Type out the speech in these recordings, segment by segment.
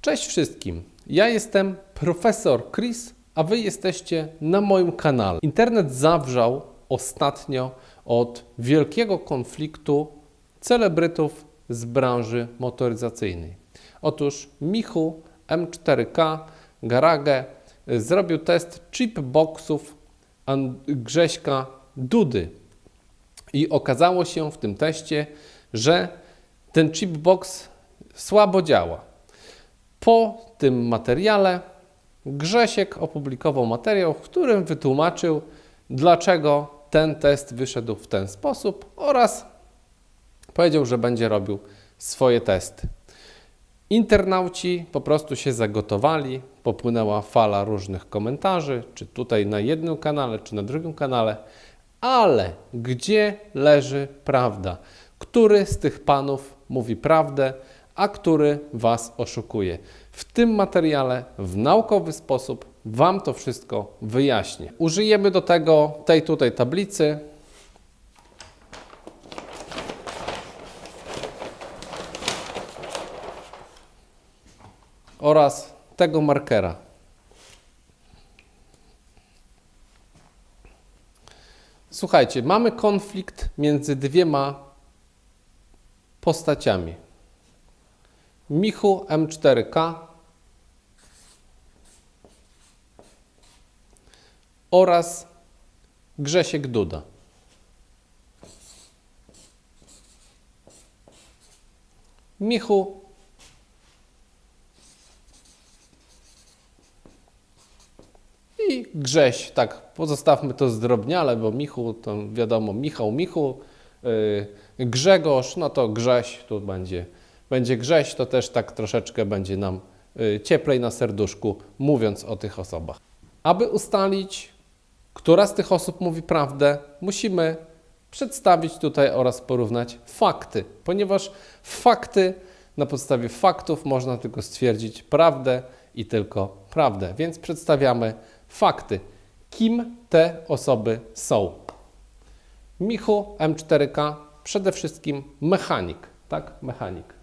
Cześć wszystkim. Ja jestem profesor Chris, a wy jesteście na moim kanale. Internet zawrzał ostatnio od wielkiego konfliktu celebrytów z branży motoryzacyjnej. Otóż Michu M4K Garage zrobił test chipboxów Grześka Dudy. I okazało się w tym teście, że ten chipbox słabo działa. Po tym materiale Grzesiek opublikował materiał, w którym wytłumaczył, dlaczego ten test wyszedł w ten sposób oraz powiedział, że będzie robił swoje testy. Internauci po prostu się zagotowali, popłynęła fala różnych komentarzy, czy tutaj na jednym kanale, czy na drugim kanale, ale gdzie leży prawda? Który z tych panów mówi prawdę, a który Was oszukuje? W tym materiale w naukowy sposób Wam to wszystko wyjaśnię. Użyjemy do tego tej tutaj tablicy, oraz tego markera. Słuchajcie, mamy konflikt między dwiema postaciami. Michu M4K oraz Grzesiek Duda. Michu I Grześ, tak, pozostawmy to zdrobniale, bo Michu, to wiadomo, Michał, Michu, yy, Grzegorz, no to Grześ, tu będzie, będzie Grześ, to też tak troszeczkę będzie nam yy, cieplej na serduszku, mówiąc o tych osobach. Aby ustalić, która z tych osób mówi prawdę, musimy przedstawić tutaj oraz porównać fakty, ponieważ fakty, na podstawie faktów można tylko stwierdzić prawdę i tylko prawdę. Więc przedstawiamy fakty. Kim te osoby są? Michu M4K przede wszystkim mechanik, tak? Mechanik.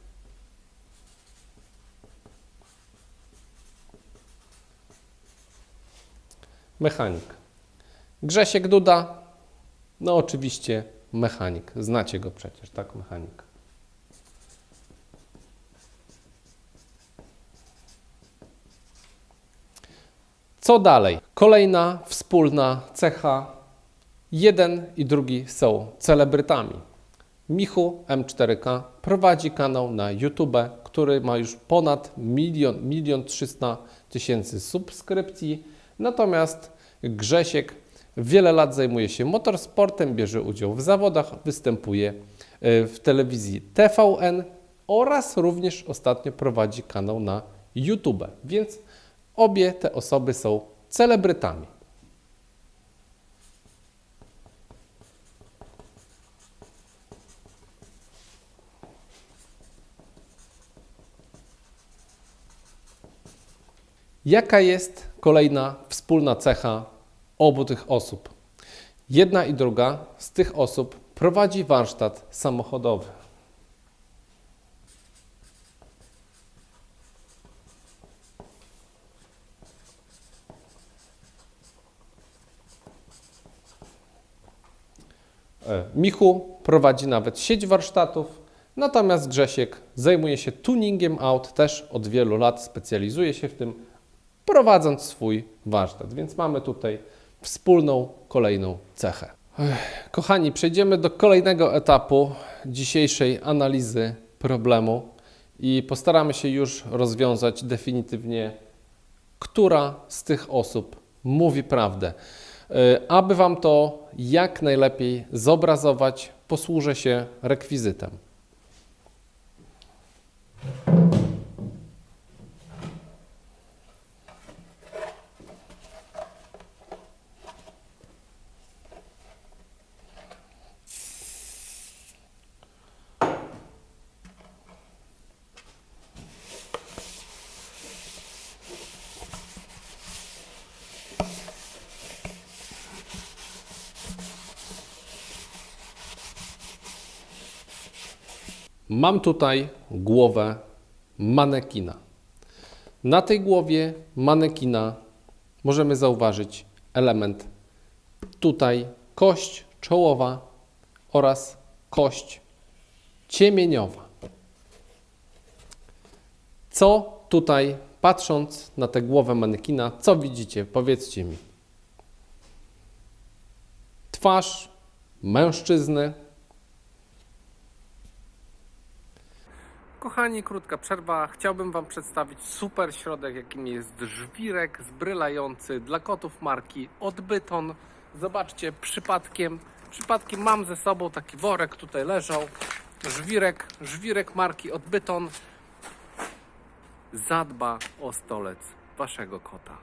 Mechanik. Grzesiek Duda, no oczywiście mechanik. Znacie go przecież, tak? Mechanik. Co dalej? Kolejna wspólna cecha. Jeden i drugi są celebrytami. Michu M4K prowadzi kanał na YouTube, który ma już ponad milion, milion 300 tysięcy subskrypcji. Natomiast Grzesiek wiele lat zajmuje się motorsportem, bierze udział w zawodach, występuje e, w telewizji TVN oraz również ostatnio prowadzi kanał na YouTube. Więc Obie te osoby są celebrytami. Jaka jest kolejna wspólna cecha obu tych osób? Jedna i druga z tych osób prowadzi warsztat samochodowy. E, Michu prowadzi nawet sieć warsztatów, natomiast Grzesiek zajmuje się tuningiem aut, też od wielu lat specjalizuje się w tym, prowadząc swój warsztat. Więc mamy tutaj wspólną kolejną cechę. Ech, Kochani, przejdziemy do kolejnego etapu dzisiejszej analizy problemu i postaramy się już rozwiązać definitywnie, która z tych osób mówi prawdę. E, Aby Wam to jak najlepiej zobrazować, posłużę się rekwizytem. Mam tutaj głowę manekina. Na tej głowie manekina możemy zauważyć element tutaj kość czołowa oraz kość ciemieniowa. Co tutaj, patrząc na tę głowę manekina, co widzicie? Powiedzcie mi. Twarz mężczyzny. Kochani, krótka przerwa. Chciałbym Wam przedstawić super środek, jakim jest żwirek zbrylający dla kotów marki Odbyton. Zobaczcie, przypadkiem, przypadkiem mam ze sobą taki worek, tutaj leżał. Żwirek, żwirek marki Odbyton zadba o stolec Waszego kota.